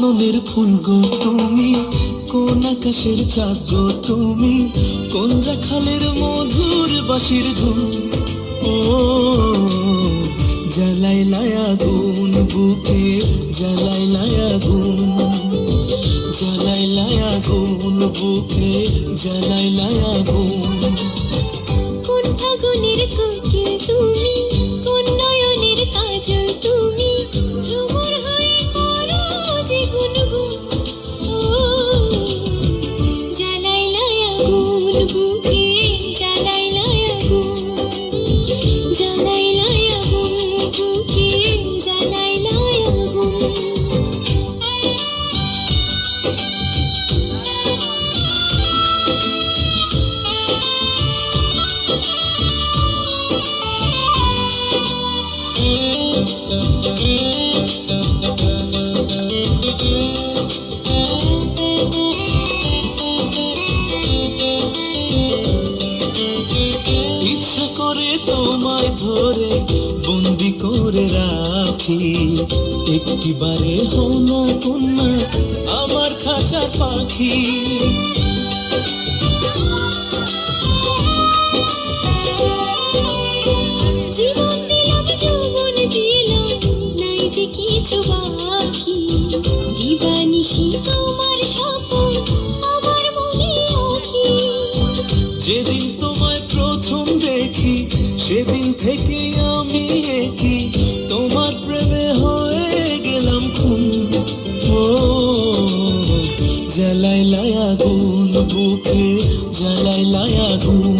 মনের ফুল গো তুমি, কোন আকাশের চাঁদ গো তুমি, কোন রাখালের মধুর বাঁশির ধুন। ও জ্বালাই লায়া গুন বুকে জ্বালাই লায়া গুন জ্বালাই লায়া গুন বুকে জ্বালাই লায়া গুন কোন ফাগুনের তুমি ধরে বন্দি করে রাখি। একটিবারে হও না কন্যা আমার খাঁচা পাখি। সেদিন থেকে আমি একই। তোমার প্রেমে হয়ে গেলাম খুন। ও জ্বালাই লায়া গুন বুকে জ্বালাই লায়া গুন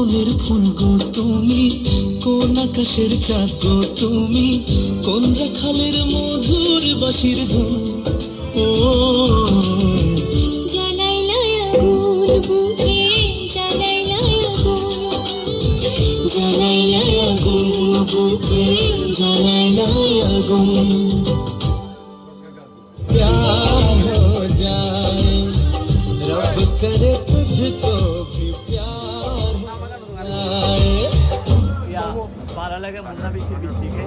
কাননের ফুল গো তুমি, কোন আকাশের চাঁদ গো তুমি, কোন রাখালের মধুর বাঁশির ধুন ও জ্বালাইলা আগুন বুকে জ্বালাইলা আগুন। লাগে মুন্না বেশি দিকে